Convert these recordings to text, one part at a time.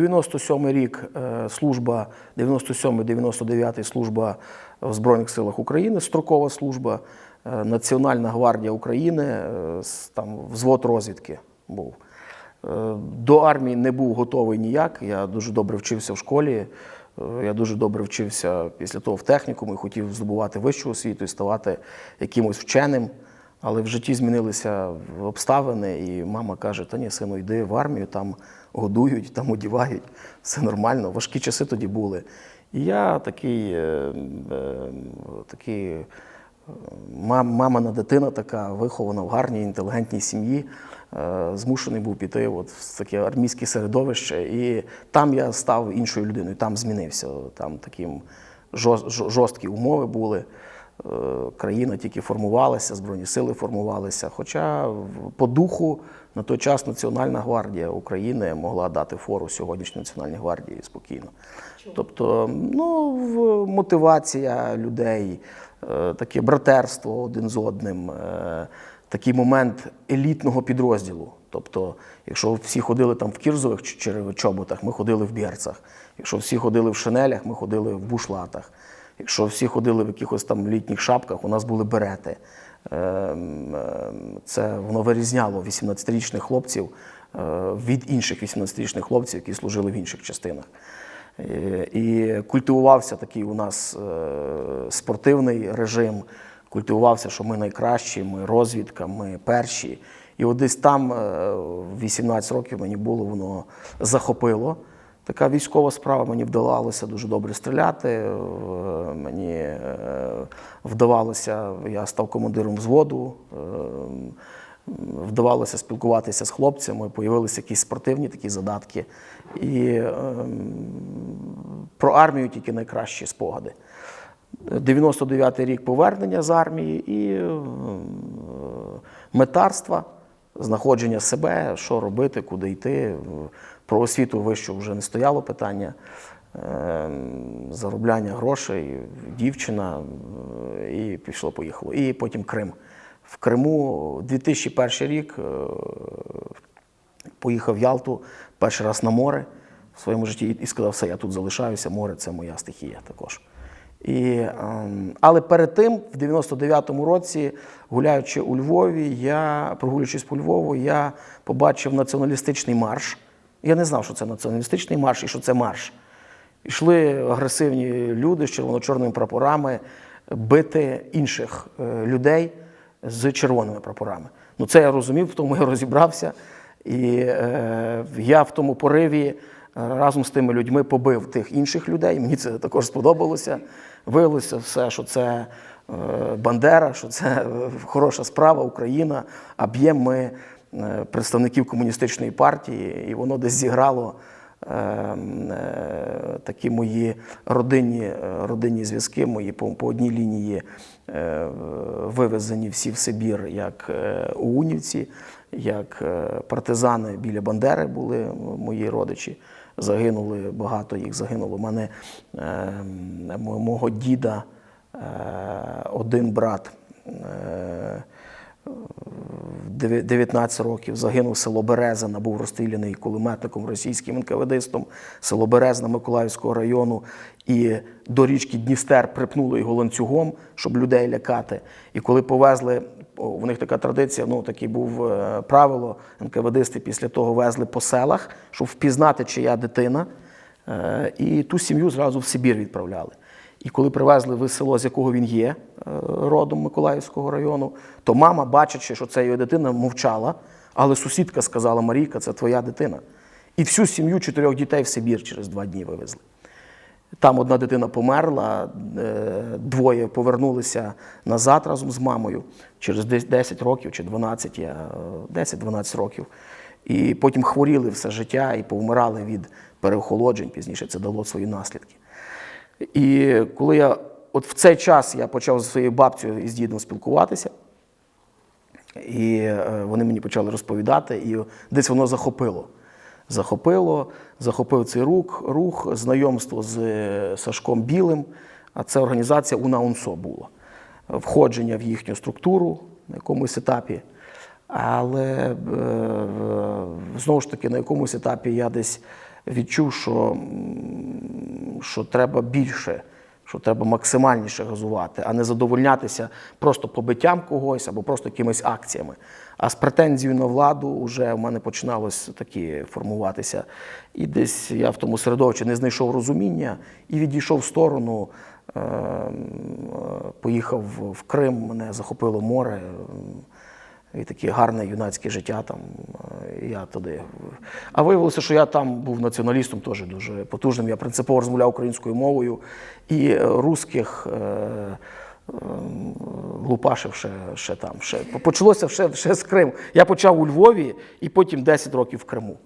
97 рік е, служба, 97-99 служба в Збройних силах України, строкова служба, е, Національна гвардія України, е, там взвод розвідки був. До армії не був готовий ніяк. Я дуже добре вчився в школі. Я дуже добре вчився після того в технікуму і хотів здобувати вищу освіту і ставати якимось вченим. Але в житті змінилися обставини, і мама каже: Та ні, сину, йди в армію, там годують, там одівають, все нормально. Важкі часи тоді були. І я такий, е, е, такий е, мам- мамина дитина така, вихована в гарній, інтелігентній сім'ї, змушений був піти от в таке армійське середовище. І там я став іншою людиною, там змінився. Там жорст- жорсткі умови були. Е, Країна тільки формувалася, Збройні сили формувалися. Хоча по духу на той час Національна гвардія України могла дати фору сьогоднішній Національній гвардії спокійно. Тобто, ну, мотивація людей, е, таке братерство один з одним, е, такий момент елітного підрозділу. Тобто, якщо всі ходили там в кірзових чоботах, ми ходили в берцах. Якщо всі ходили в шинелях, ми ходили в бушлатах. Якщо всі ходили в якихось там літніх шапках, у нас були берети. Ем, ем, Це воно вирізняло 18-річних хлопців е, від інших 18-річних хлопців, які служили в інших частинах. Е, І культивувався такий у нас е, спортивний режим, культивувався, що ми найкращі, ми розвідка, ми перші. І от десь там е, в 18 років мені було воно захопило. Така військова справа мені вдавалося дуже добре стріляти. е, Мені е, вдавалося, я став командиром взводу, е, вдавалося спілкуватися з хлопцями, появилися якісь спортивні такі задатки. І е, про армію тільки найкращі спогади. 99-й рік повернення з армії і е, метарства, знаходження себе, що робити, куди йти. Про освіту вищу вже не стояло питання. Е, Заробляння грошей, дівчина е, і пішло, поїхало. І потім Крим. В Криму 2001 рік е, поїхав в Ялту перший раз на море в своєму житті і сказав, все, я тут залишаюся, море це моя стихія також. І, ем, але перед тим, в 99-му році, гуляючи у Львові, я, прогулюючись по Львову, я побачив націоналістичний марш. Я не знав, що це націоналістичний марш і що це марш. Йшли агресивні люди з червоно-чорними прапорами бити інших е, людей з червоними прапорами. Ну це я розумів, в тому я розібрався. І е, я в тому пориві е, разом з тими людьми побив тих інших людей. Мені це також сподобалося. Виявилося все, що це е, Бандера, що це е, хороша справа, Україна, а б'ємо ми представників комуністичної партії, і воно десь зіграло е, е, такі мої родинні, е, родинні зв'язки, мої по, по одній лінії е, вивезені всі в Сибір, як е, Унівці, як е, партизани біля Бандери були мої родичі. Загинули багато їх загинуло. У мене е, мого діда е, один брат. Е, в 19 років загинув село Березина, був розстріляний кулеметником російським НКВДистом, село Березна Миколаївського району. І до річки Дністер припнули його ланцюгом, щоб людей лякати. І коли повезли, в них така традиція, ну таке був е, правило, НКВДисти після того везли по селах, щоб впізнати, чия дитина. Е, І ту сім'ю зразу в Сибір відправляли. І коли привезли в село, з якого він є, е, родом Миколаївського району, то мама, бачачи, що це її дитина, мовчала, але сусідка сказала: Марійка, це твоя дитина. І всю сім'ю чотирьох дітей в Сибір через два дні вивезли. Там одна дитина померла, е, двоє повернулися назад разом з мамою через 10 років чи 12, е, 10-12 років. І потім хворіли все життя і повмирали від переохолоджень. Пізніше це дало свої наслідки. І коли я от в цей час я почав зі своєю бабцею і з дідом спілкуватися, і е, вони мені почали розповідати, і десь воно захопило. Захопило, захопив цей рух, рух, знайомство з е, Сашком Білим, а це організація УНАУНСО було. Входження в їхню структуру на якомусь етапі. Але е, знову ж таки, на якомусь етапі я десь відчув, що, що треба більше, що треба максимальніше газувати, а не задовольнятися просто побиттям когось або просто якимись акціями. А з претензією на владу вже в мене починалось такі формуватися. І десь я в тому середовищі не знайшов розуміння і відійшов в сторону. е, е, Поїхав в Крим, мене захопило море. І таке гарне юнацьке життя там. е, Я туди. А виявилося, що я там був націоналістом теж дуже потужним. Я принципово розмовляв українською мовою і е, русських. е, Лупашив ще, ще там. Ще. Почалося ще, ще з Криму. Я почав у Львові і потім 10 років в Криму.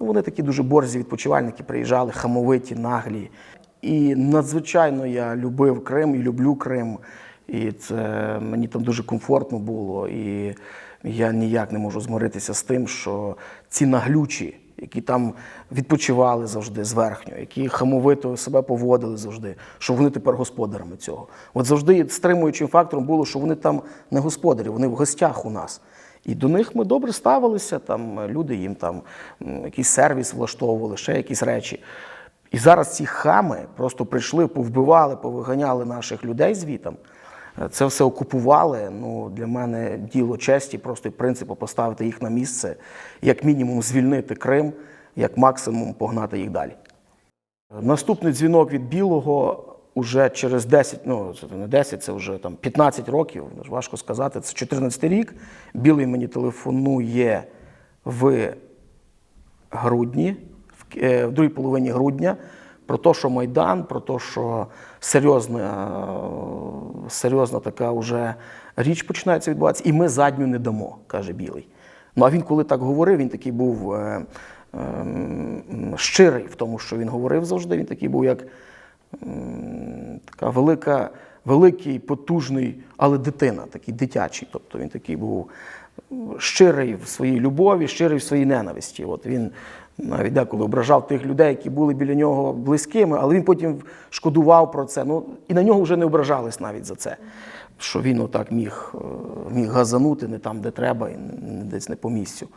Ну, вони такі дуже борзі відпочивальники, приїжджали, хамовиті, наглі. І надзвичайно я любив Крим і люблю Крим. І це мені там дуже комфортно було. І я ніяк не можу змиритися з тим, що ці наглючі, які там відпочивали завжди зверхньо, які хамовито себе поводили завжди, що вони тепер господарями цього. От завжди стримуючим фактором було, що вони там не господарі, вони в гостях у нас. І до них ми добре ставилися, там люди їм там якийсь сервіс влаштовували, ще якісь речі. І зараз ці хами просто прийшли, повбивали, повиганяли наших людей звітом. Це все окупували. Ну, для мене діло честі, просто і принципу поставити їх на місце, як мінімум звільнити Крим, як максимум погнати їх далі. Наступний дзвінок від білого уже через 10, ну це не 10, це вже там 15 років, важко сказати. Це 14 рік. Білий мені телефонує в грудні, в, е, в другій половині грудня, про те, що Майдан, про те, що серйозна, е, серйозна така вже річ починається відбуватися, і ми задню не дамо, каже Білий. Ну а він, коли так говорив, він такий був е, е, щирий в тому, що він говорив завжди. Він такий був як м, така велика, великий, потужний, але дитина, такий дитячий. Тобто він такий був щирий в своїй любові, щирий в своїй ненависті. От він навіть деколи ображав тих людей, які були біля нього близькими, але він потім шкодував про це. Ну і на нього вже не ображались навіть за це. Що він отак міг, е, міг газанути не там, де треба, і десь не по місцю.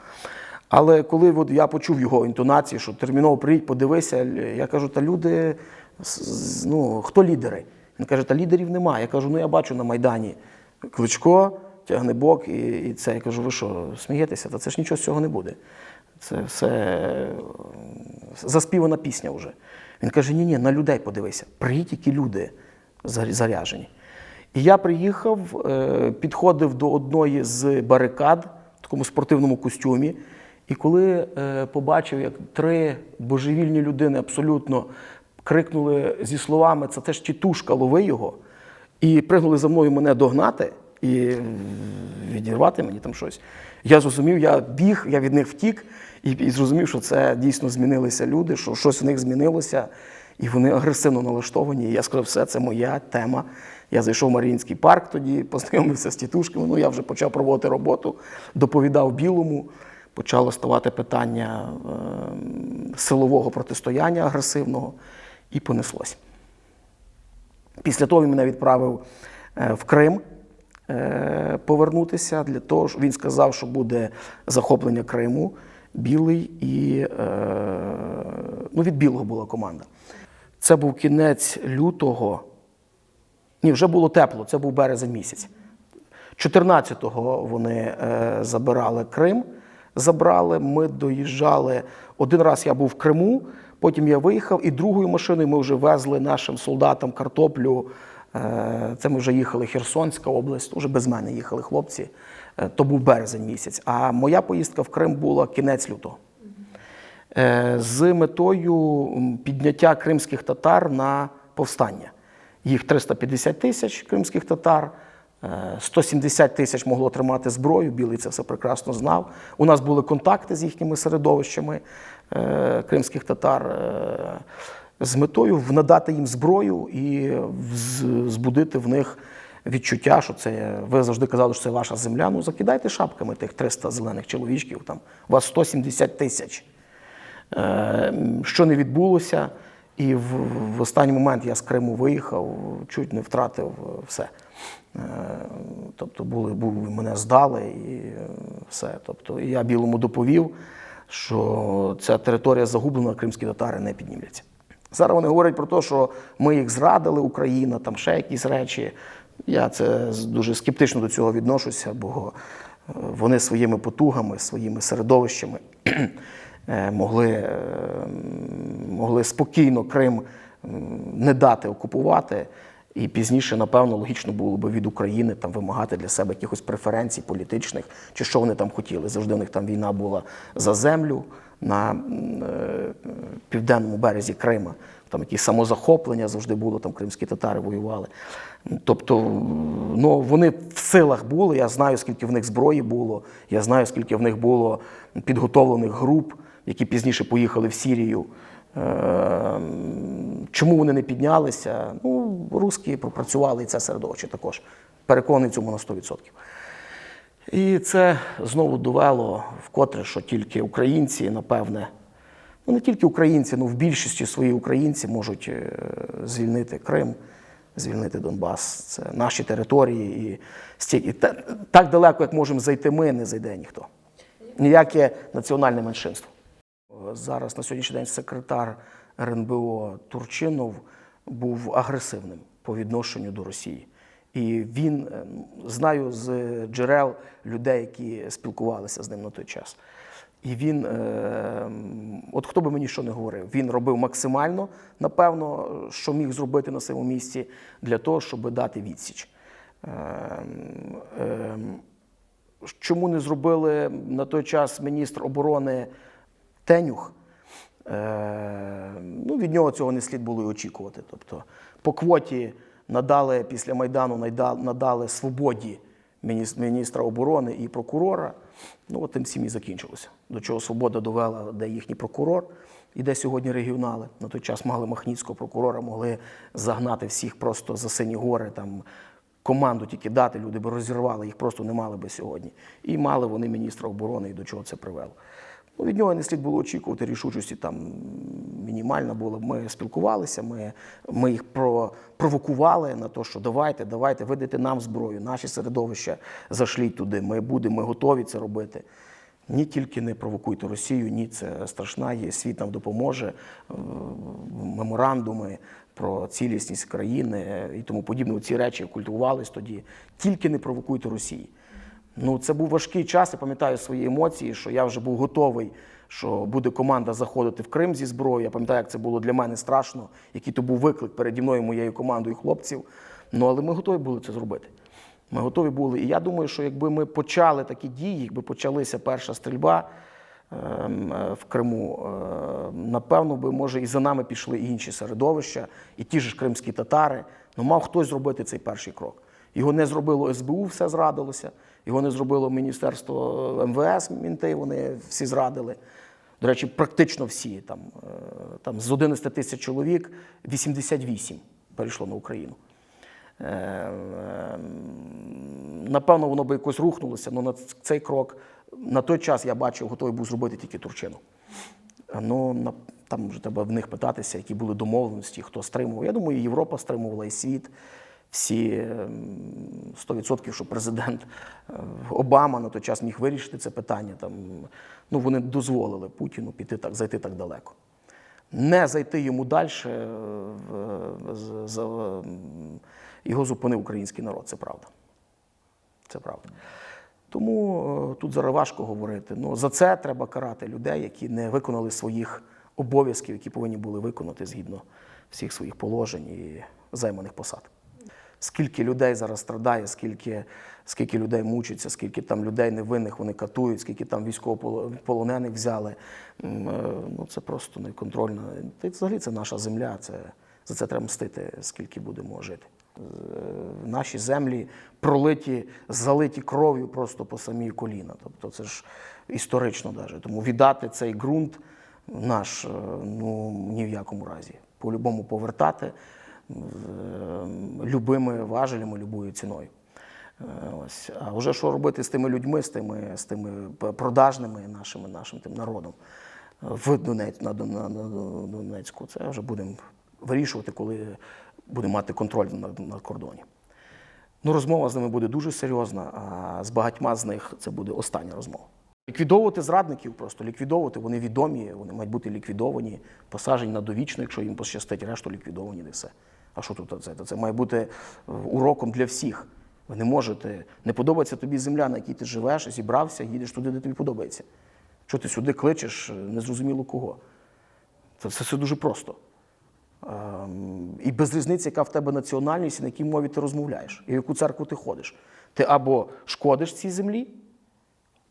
Але коли от я почув його інтонації, що терміново приїдь, подивися, я кажу, та люди, ну, хто лідери? Він каже, та лідерів немає. Я кажу, ну я бачу на Майдані Кличко, Тягнебок і, і це. Я кажу, ви що, смієтеся? Та це ж нічого з цього не буде. Це все е, заспівана пісня вже. Він каже: ні, ні, на людей подивися. Приїдь, які люди заряжені. І я приїхав, е, підходив до одної з барикад в такому спортивному костюмі. І коли е, побачив, як три божевільні людини абсолютно крикнули зі словами Це теж тітушка, лови його, і пригнули за мною мене догнати і відірвати мені там щось. Я зрозумів, я біг, я від них втік і, і зрозумів, що це дійсно змінилися люди, що щось в них змінилося, і вони агресивно налаштовані. І я сказав, все, це моя тема. Я зайшов в Маріїнський парк тоді, познайомився з тітушками. Ну, я вже почав проводити роботу, доповідав білому. Почало ставати питання е, силового протистояння агресивного, і понеслось. Після того він мене відправив е, в Крим повернутися для того, що він сказав, що буде захоплення Криму, білий і е, ну, від білого була команда. Це був кінець лютого. Ні, вже було тепло, це був березень місяць. 14-го вони е, забирали Крим. Забрали, ми доїжджали. Один раз я був в Криму, потім я виїхав, і другою машиною ми вже везли нашим солдатам картоплю. Е, Це ми вже їхали Херсонська область, вже без мене їхали хлопці. Е, То був березень місяць. А моя поїздка в Крим була кінець лютого. Е, З метою підняття кримських татар на повстання. Їх 350 тисяч кримських татар, е, 170 тисяч могло тримати зброю. Білий це все прекрасно знав. У нас були контакти з їхніми середовищами кримських татар з метою надати їм зброю і збудити в них відчуття, що це ви завжди казали, що це ваша земля. Ну закидайте шапками тих 300 зелених чоловічків. Там вас 170 тисяч. Е, Що не відбулося, і в, в останній момент я з Криму виїхав, чуть не втратив е, все. Е, Тобто були, були мене здали і все. Тобто я білому доповів. що ця територія загублена, кримські татари не піднімляться. Зараз вони говорять про те, що ми їх зрадили, Україна, там ще якісь речі. Я це дуже скептично до цього відношуся, бо е, вони своїми потугами, своїми середовищами е, могли, е, могли спокійно Крим не дати окупувати. І пізніше, напевно, логічно було б від України там вимагати для себе якихось преференцій політичних, чи що вони там хотіли. Завжди у них там війна була за землю на е, південному березі Крима. Там якісь самозахоплення завжди було, там кримські татари воювали. Тобто, ну вони в силах були. Я знаю, скільки в них зброї було, я знаю, скільки в них було підготовлених груп, які пізніше поїхали в Сірію. Е, Чому вони не піднялися? Ну, русські пропрацювали і це середовище також. Переконаний цьому на 100%. І це знову довело вкотре, що тільки українці, напевне, ну не тільки українці, ну в більшості свої українці можуть е, звільнити Крим, звільнити Донбас. Це наші території. І стільки та- так далеко, як можемо зайти ми, не зайде ніхто. Ніяке національне меншинство. Зараз на сьогоднішній день секретар РНБО Турчинов був агресивним по відношенню до Росії. І він е, знаю з джерел людей, які спілкувалися з ним на той час. І він, е, от хто би мені що не говорив, він робив максимально, напевно, що міг зробити на своєму місці для того, щоб дати відсіч. Е, е, Чому не зробили на той час міністр оборони Тенюх? Е, ну, від нього цього не слід було і очікувати. Тобто, по квоті надали після Майдану надали свободі міністра оборони і прокурора. Ну, от тим всім і закінчилося. До чого свобода довела, де їхній прокурор, і де сьогодні регіонали. На той час мали Махніцького прокурора, могли загнати всіх просто за сині гори. Там, команду тільки дати, люди би розірвали, їх просто не мали би сьогодні. І мали вони міністра оборони, і до чого це привело. Ну, від нього не слід було очікувати, рішучості там мінімальна була. Ми спілкувалися, ми, ми їх про, провокували на те, що давайте, давайте, видайте нам зброю, наші середовища зашліть туди. Ми будемо, ми готові це робити. Ні, тільки не провокуйте Росію, ні, це страшна є, світ нам допоможе, е, меморандуми про цілісність країни е, і тому подібне. Ці речі культивувались тоді. Тільки не провокуйте Росії. Ну, це був важкий час. Я пам'ятаю свої емоції, що я вже був готовий, що буде команда заходити в Крим зі зброєю. Я пам'ятаю, як це було для мене страшно, який то був виклик переді мною, моєю командою хлопців. Ну, але ми готові були це зробити. Ми готові були. І я думаю, що якби ми почали такі дії, якби почалася перша стрільба ем, е, в Криму, е, напевно, би, може, і за нами пішли інші середовища, і ті ж кримські татари. Ну, мав хтось зробити цей перший крок. Його не зробило СБУ, все зрадилося. Його не зробило Міністерство МВС, мінти, вони всі зрадили. До речі, практично всі. Там, е, там з 11 тисяч чоловік 88 перейшло на Україну. Е, е, Напевно, воно би якось рухнулося, але на цей крок на той час я бачив, готовий був зробити тільки Турчину. Ну, там вже треба в них питатися, які були домовленості, хто стримував. Я думаю, і Європа стримувала, і світ. Всі ем, 100%, що президент е, Обама на той час міг вирішити це питання. Там, ну, вони дозволили Путіну піти так, зайти так далеко. Не зайти йому далі, його зупинив український народ, це правда. Це правда. Тому е, тут зараз важко говорити. Ну, за це треба карати людей, які не виконали своїх обов'язків, які повинні були виконати згідно всіх своїх положень і займаних посад. Скільки людей зараз страдає, скільки, скільки людей мучиться, скільки там людей невинних вони катують, скільки там військовополонених взяли. Е, Ну, це просто неконтрольно. Й взагалі це наша земля, це, за це треба мстити, скільки будемо жити. Е, Наші землі пролиті, залиті кров'ю просто по самі коліна. Тобто це ж історично навіть. Тому віддати цей ґрунт наш е, ну, ні в якому разі. По-любому повертати любими важелями, любою ціною. Е, Ось. А вже що робити з тими людьми, з тими, з тими продажними нашими, нашим тим народом е, в Донець, на, на, на Донецьку, це вже будемо вирішувати, коли будемо мати контроль на, на кордоні. Ну, розмова з ними буде дуже серйозна, а з багатьма з них це буде остання розмова. Ліквідовувати зрадників просто, ліквідовувати, вони відомі, вони мають бути ліквідовані, посаджені на довічно, якщо їм пощастить, решту ліквідовані, не все. А що тут це? Це має бути е, уроком для всіх. Ви не можете, не подобається тобі земля, на якій ти живеш, зібрався, їдеш туди, де тобі подобається. Що ти сюди кличеш, е, незрозуміло кого. Це, все дуже просто. Ем, І без різниці, яка в тебе національність і на якій мові ти розмовляєш, і в яку церкву ти ходиш. Ти або шкодиш цій землі,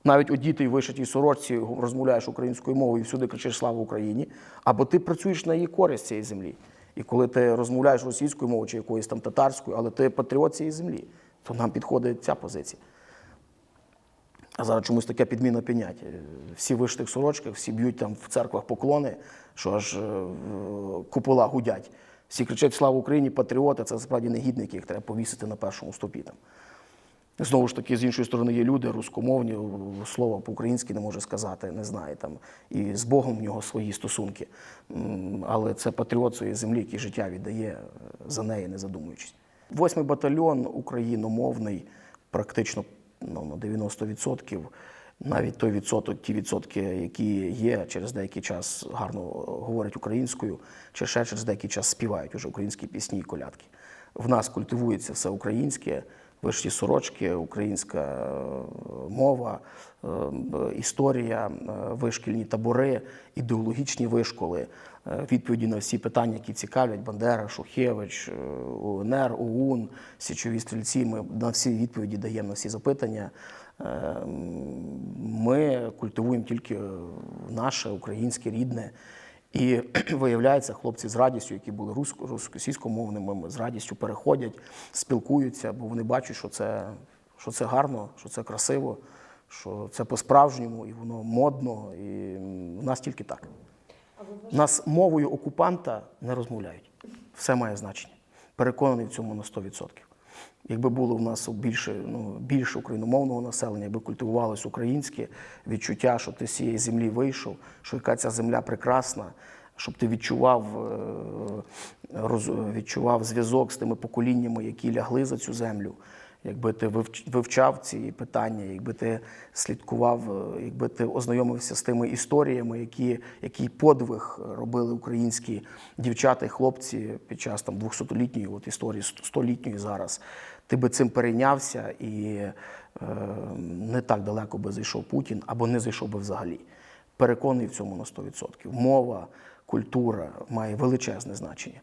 навіть одітий вишитій сорочці розмовляєш українською мовою і всюди кричиш Слава Україні, або ти працюєш на її користь цієї землі. І коли ти розмовляєш російською мовою чи якоюсь там татарською, але ти патріот цієї землі, то нам підходить ця позиція. А зараз чомусь таке підміна понять. Всі в вишитих сорочках, всі б'ють там в церквах поклони, що аж е, купола гудять. Всі кричать Слава Україні, патріоти, це справді негідники, їх треба повісити на першому стопі. Там. Знову ж таки, з іншої сторони, є люди рускомовні, слова по-українськи не може сказати, не знає там. І з Богом в нього свої стосунки. Але це патріот своєї землі, який життя віддає е, за неї, не задумуючись. Восьмий батальйон україномовний, практично ну, на 90%. Навіть той відсоток, ті відсотки, які є, через деякий час гарно говорять українською, чи ще через деякий час співають уже українські пісні і колядки. В нас культивується все українське, вишиті сорочки, українська е, мова, е, історія, е, вишкільні табори, ідеологічні вишколи, відповіді на всі питання, які цікавлять Бандера, Шухевич, УНР, ОУН, Січові стрільці. Ми на всі відповіді даємо на всі запитання. Ми культивуємо тільки наше українське рідне. І виявляється, хлопці з радістю, які були російськомовними, з радістю переходять, спілкуються, бо вони бачать, що це, що це гарно, що це красиво, що це по-справжньому, і воно модно. І в нас тільки так. Нас мовою окупанта не розмовляють. Все має значення. Переконаний в цьому на 100%. Якби було в нас більше, ну, більше україномовного населення, якби культивувалось українське відчуття, що ти з цієї землі вийшов, що яка ця земля прекрасна, щоб ти відчував, е, відчував зв'язок з тими поколіннями, які лягли за цю землю. Якби ти вивч- вивчав ці питання, якби ти слідкував, е, якби ти ознайомився з тими історіями, які, який подвиг робили українські дівчата і хлопці під час там 200-літньої от історії, 100-літньої зараз, ти би цим перейнявся і е, не так далеко би зайшов Путін або не зайшов би взагалі. Переконаний в цьому на 100%. Мова, культура має величезне значення.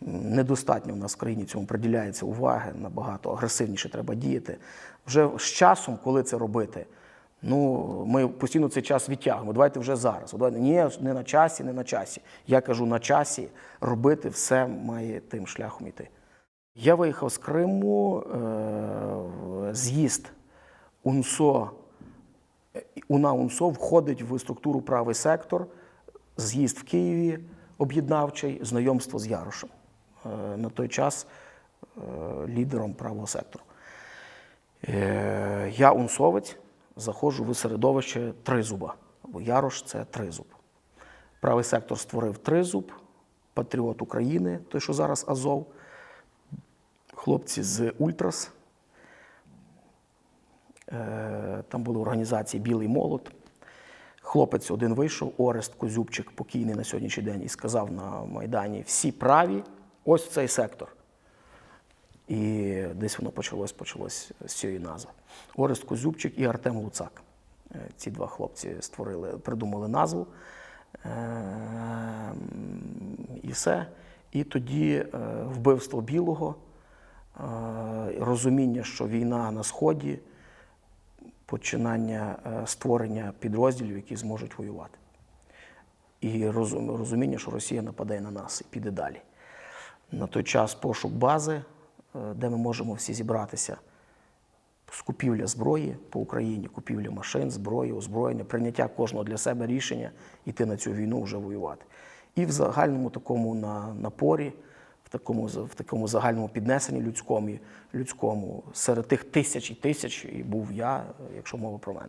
Недостатньо в нас в країні цьому приділяється уваги, набагато агресивніше треба діяти. Вже з часом, коли це робити, ну ми постійно цей час відтягуємо. Давайте вже зараз. Давайте, ні, не на часі, не на часі. Я кажу, на часі робити все має тим шляхом йти. Я виїхав з Криму, е, з'їзд УНСО УНА УНСО входить в структуру правий сектор, з'їзд в Києві об'єднавчий, знайомство з Ярошем. Е, На той час е, лідером правого сектору. Е, Я унсовець, заходжу в середовище Тризуба, бо Ярош це Тризуб. Правий сектор створив Тризуб, патріот України, той, що зараз Азов, хлопці з Ультрас. Там були організації Білий молот. Хлопець один вийшов, Орест Козюбчик, покійний на сьогоднішній день, і сказав на Майдані: всі праві, ось цей сектор. І десь воно почалось, почалось з цієї назви. Орест Козюбчик і Артем Луцак. Е, Ці два хлопці створили, придумали назву. Е, І все. І тоді е, вбивство білого, розуміння, що війна на Сході, починання е, створення підрозділів, які зможуть воювати. І розуміння, що Росія нападає на нас і піде далі. На той час пошук бази, е, де ми можемо всі зібратися. Скупівля зброї по Україні, купівля машин, зброї, озброєння, прийняття кожного для себе рішення йти на цю війну вже воювати. І в загальному такому напорі, такому, в такому загальному піднесенні людському, людському, серед тих тисяч і тисяч, і був я, якщо мова про мене.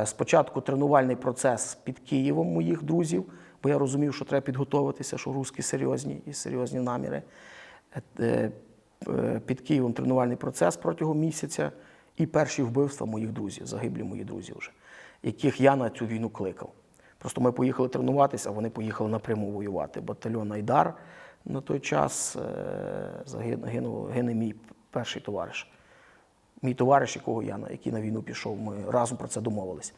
Е, Спочатку тренувальний процес під Києвом моїх друзів, бо я розумів, що треба підготуватися, що русські серйозні і серйозні наміри. Е, е, Під Києвом тренувальний процес протягом місяця. І перші вбивства моїх друзів, загиблі мої друзі вже, яких я на цю війну кликав. Просто ми поїхали тренуватися, а вони поїхали напряму воювати. Батальйон Айдар на той час е, загинув, гине мій перший товариш. Мій товариш, якого я який на війну пішов, ми разом про це домовились.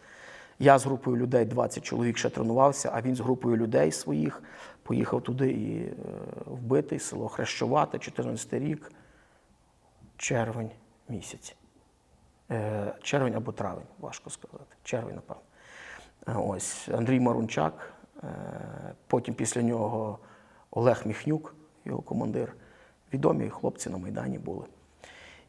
Я з групою людей, 20 чоловік ще тренувався, а він з групою людей своїх поїхав туди і е, вбитий село Хрещувате, 14 рік, червень місяць. Е, червень або травень, важко сказати. Червень, напевно. Е, Ось Андрій Марунчак, е, потім після нього Олег Міхнюк, його командир. Відомі хлопці на Майдані були.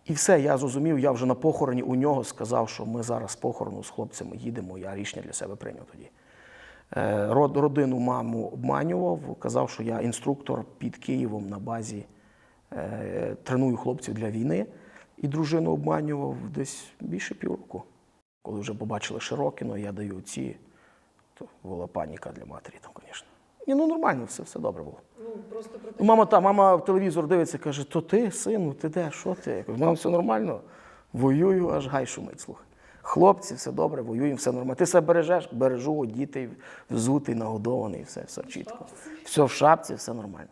І все, я зрозумів, я вже на похороні у нього сказав, що ми зараз з похорону з хлопцями їдемо, я рішення для себе прийняв тоді. Е, Родину маму обманював, казав, що я інструктор під Києвом на базі, треную хлопців для війни. І дружину обманював десь більше півроку. Коли вже побачили Широкіно, я даю ці, то була паніка для матері там, звісно. Ні, ну нормально, все, все добре було. Ну просто про те, Ну, Мама та, мама в телевізор дивиться, каже, то ти, сину, ти де, що ти? Я кажу, мам, все нормально. Воюю, аж гай шумить, слухай. Хлопці, все добре, воюємо, все нормально. Ти себе бережеш, бережу, дітей взутий, нагодований, все, все чітко. Все в шапці, все нормально.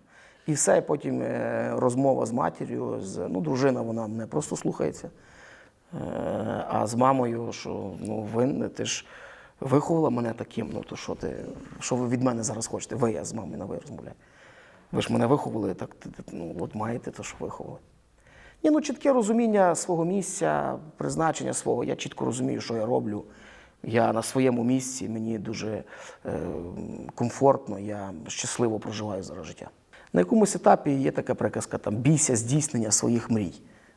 І все, і потім е, розмова з матір'ю, з, ну, дружина, вона мене просто слухається. Е, А з мамою, що ну, ви, ти ж виховала мене таким, ну то що ти, що ви від мене зараз хочете? Ви, я з мамою на ви розмовляю. Ви ж мене виховали, так ну, от маєте те, що виховали. Ні, ну чітке розуміння свого місця, призначення свого. Я чітко розумію, що я роблю. Я на своєму місці, мені дуже е, комфортно, я щасливо проживаю зараз життя. На якомусь етапі є така приказка, там бійся здійснення своїх мрій.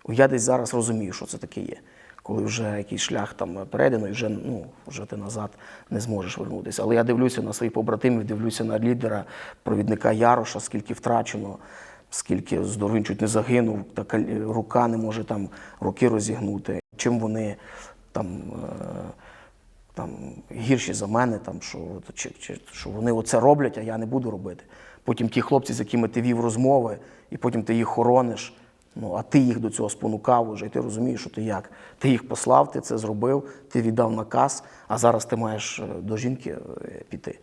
Я десь зараз розумію, що це таке є. Коли вже якийсь шлях там перейдено, і вже, ну, вже ти назад не зможеш вернутися. Але я дивлюся на своїх побратимів, дивлюся на лідера, провідника Яроша, скільки втрачено, скільки здоров'я, чуть не загинув, така рука не може там руки розігнути. Чим вони там. е, там гірші за мене, там, що, чи, чи, що вони оце роблять, а я не буду робити. Потім ті хлопці, з якими ти вів розмови, і потім ти їх хорониш, ну, а ти їх до цього спонукав уже, і ти розумієш, що ти як. Ти їх послав, ти це зробив, ти віддав наказ, а зараз ти маєш е, до жінки е, піти.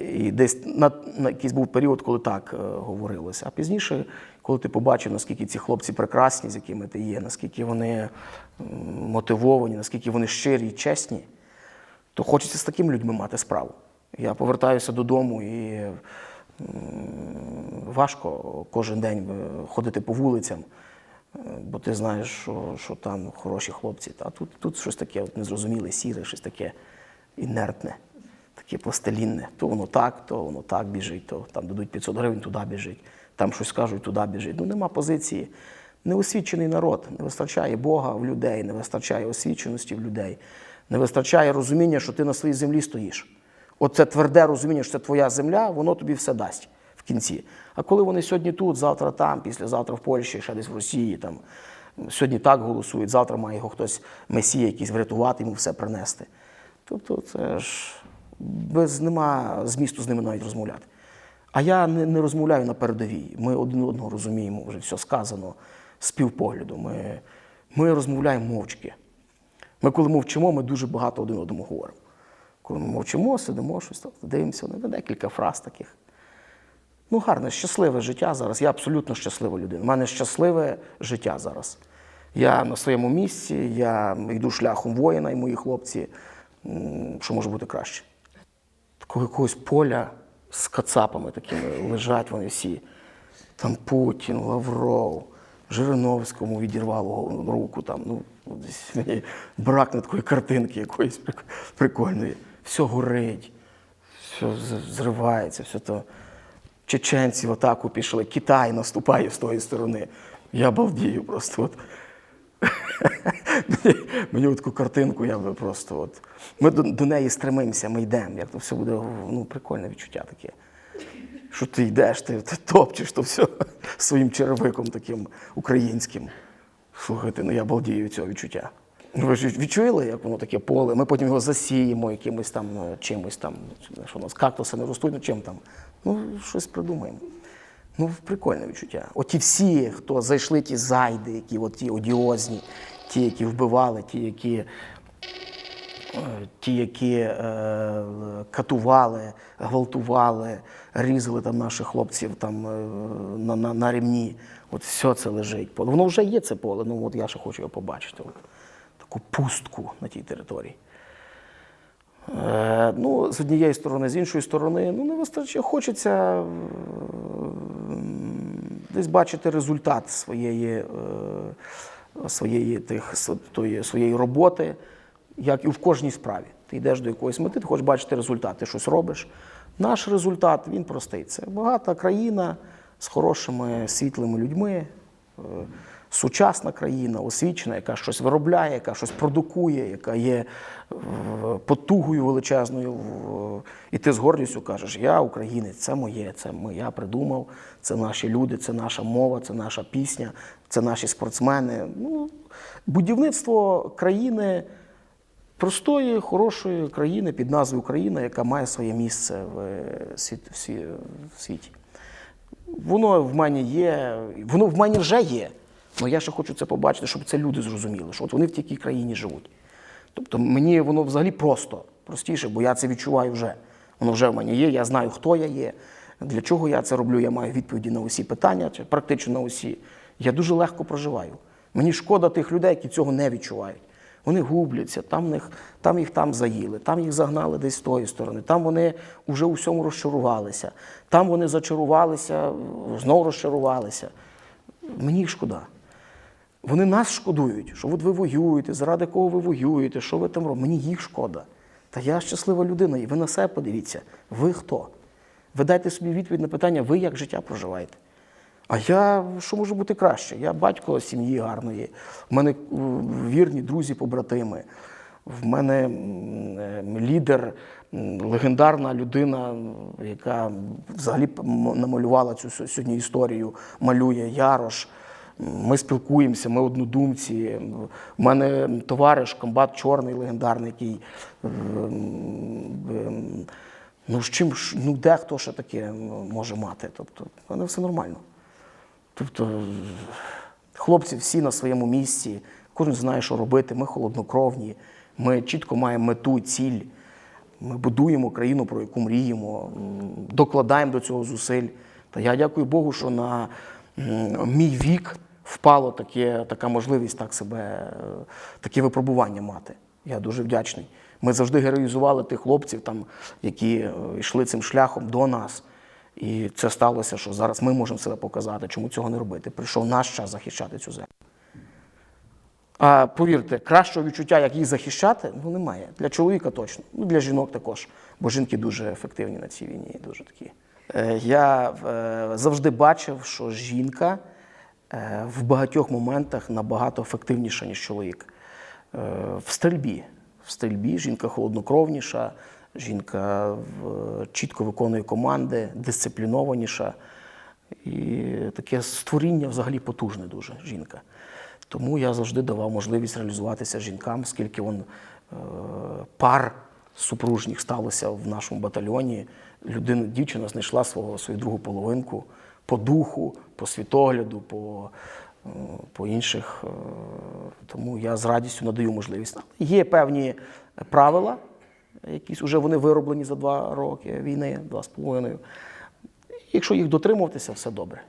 І десь на, на якийсь був період, коли так е, говорилося. А пізніше, коли ти побачив, наскільки ці хлопці прекрасні, з якими ти є, наскільки вони мотивовані, наскільки вони щирі і чесні, то хочеться з такими людьми мати справу. Я повертаюся додому і важко кожен день е, ходити по вулицям, е, бо ти знаєш, що, що там хороші хлопці. А тут, тут щось таке от незрозуміле, сіре, щось таке інертне, таке пластилінне. То воно так, то воно так біжить, то там дадуть 500 гривень, туди біжить, там щось скажуть, туди біжить. Ну нема позиції. Неосвічений народ, не вистачає Бога в людей, не вистачає освіченості в людей, не вистачає розуміння, що ти на своїй землі стоїш. Оце тверде розуміння, що це твоя земля, воно тобі все дасть в кінці. А коли вони сьогодні тут, завтра там, післязавтра в Польщі, ще десь в Росії, там, сьогодні так голосують, завтра має його хтось месія якийсь врятувати, йому все принести. Тобто це ж без нема змісту з ними навіть розмовляти. А я не, не розмовляю на передовій. Ми один одного розуміємо, вже все сказано з півпогляду. Ми, ми розмовляємо мовчки. Ми, коли мовчимо, ми дуже багато один одному говоримо. Ми мовчимо, сидимо, щось дивимося на декілька фраз таких. Ну, гарне, щасливе життя зараз. Я абсолютно щаслива людина. У мене щасливе життя зараз. Я на своєму місці, я йду шляхом воїна, і мої хлопці, що може бути краще. Такого якогось поля з кацапами такими лежать вони всі. Там Путін, Лавров, Жириновському відірвало руку. Там, ну, десь мені бракне такої картинки якоїсь прикольної. Все горить, все зривається, все то. Чеченці в атаку пішли, Китай наступає з тої сторони. Я балдію просто. От. мені, мені таку картинку, я би просто от. Ми до, до неї стремимося, ми йдемо. Як то все буде ну, прикольне відчуття таке. Що ти йдеш, ти, ти топчеш то все своїм черевиком таким українським. Слухайте, ну я балдію цього відчуття. Ну, Ви ж відчули, як воно таке поле? Ми потім його засіємо якимось там е, чимось там, що у нас кактуси не ростуть, ну чим там. Ну, щось придумаємо. Ну, прикольне відчуття. Оті всі, хто зайшли ті зайди, які от ті одіозні, ті, які вбивали, ті, які, е, ті, які е, катували, гвалтували, різали там наших хлопців там, е, на, на, на рівні. От все це лежить. Воно вже є це поле, ну от я ще хочу його побачити. Таку пустку на тій території. Е, ну, з однієї сторони, з іншої сторони, ну не вистачає. Хочеться е, десь бачити результат своєї, е, своєї, тих, тої, своєї роботи, як і в кожній справі. Ти йдеш до якоїсь мети, ти хочеш бачити результат, ти щось робиш. Наш результат він простий. Це багата країна з хорошими світлими людьми. Сучасна країна, освічена, яка щось виробляє, яка щось продукує, яка є е, потугою величезною. І ти з гордістю кажеш: я українець, це моє, це я придумав, це наші люди, це наша мова, це наша пісня, це наші спортсмени. Ну, будівництво країни, простої, хорошої країни під назвою Україна, яка має своє місце в, е, світі. Воно в мене є, воно в мене вже є. Але я ще хочу це побачити, щоб це люди зрозуміли, що от вони в такій країні живуть. Тобто мені воно взагалі просто простіше, бо я це відчуваю вже. Воно вже в мене є, я знаю, хто я є, для чого я це роблю, я маю відповіді на усі питання, чи практично на усі. Я дуже легко проживаю. Мені шкода тих людей, які цього не відчувають. Вони губляться, там, них, там їх там заїли, там їх загнали десь з тої сторони, там вони вже у всьому розчарувалися, там вони зачарувалися, знову розчарувалися. Мені їх шкода. Вони нас шкодують, що от ви воюєте, заради кого ви воюєте, що ви там робите. Мені їх шкода. Та я щаслива людина, і ви на себе подивіться. Ви хто? Ви дайте собі відповідь на питання, ви як життя проживаєте. А я що може бути краще? Я батько сім'ї гарної, в мене е, вірні друзі, побратими. В мене е, лідер, легендарна людина, яка взагалі намалювала цю сьогодні історію, малює Ярош. Ми спілкуємося, ми однодумці. У мене товариш, комбат чорний легендарний, який ем, ем, ну, з чим ну, дехто ще таке може мати. Тобто, мене все нормально. Тобто, хлопці всі на своєму місці, кожен знає, що робити. Ми холоднокровні, ми чітко маємо мету, ціль. Ми будуємо країну, про яку мріємо, докладаємо до цього зусиль. Та я дякую Богу, що на мій вік впало таке, така можливість так себе, е, таке випробування мати. Я дуже вдячний. Ми завжди героїзували тих хлопців, там, які е, йшли цим шляхом до нас. І це сталося, що зараз ми можемо себе показати. Чому цього не робити? Прийшов наш час захищати цю землю. А повірте, кращого відчуття, як їх захищати, ну немає. Для чоловіка точно. Ну для жінок також. Бо жінки дуже ефективні на цій війні, дуже такі. Е, Я е, завжди бачив, що жінка е, в багатьох моментах набагато ефективніша, ніж чоловік. В стрільбі. В стрільбі жінка холоднокровніша, жінка чітко виконує команди, дисциплінованіша. І таке створіння взагалі потужне дуже жінка. Тому я завжди давав можливість реалізуватися жінкам, скільки он, пар супружніх сталося в нашому батальйоні. Людина, дівчина знайшла свого, свою другу половинку по духу, по світогляду, по, е, по інших. е, Тому я з радістю надаю можливість. Є певні правила, якісь вже вони вироблені за два роки війни, два з половиною. Якщо їх дотримуватися, все добре.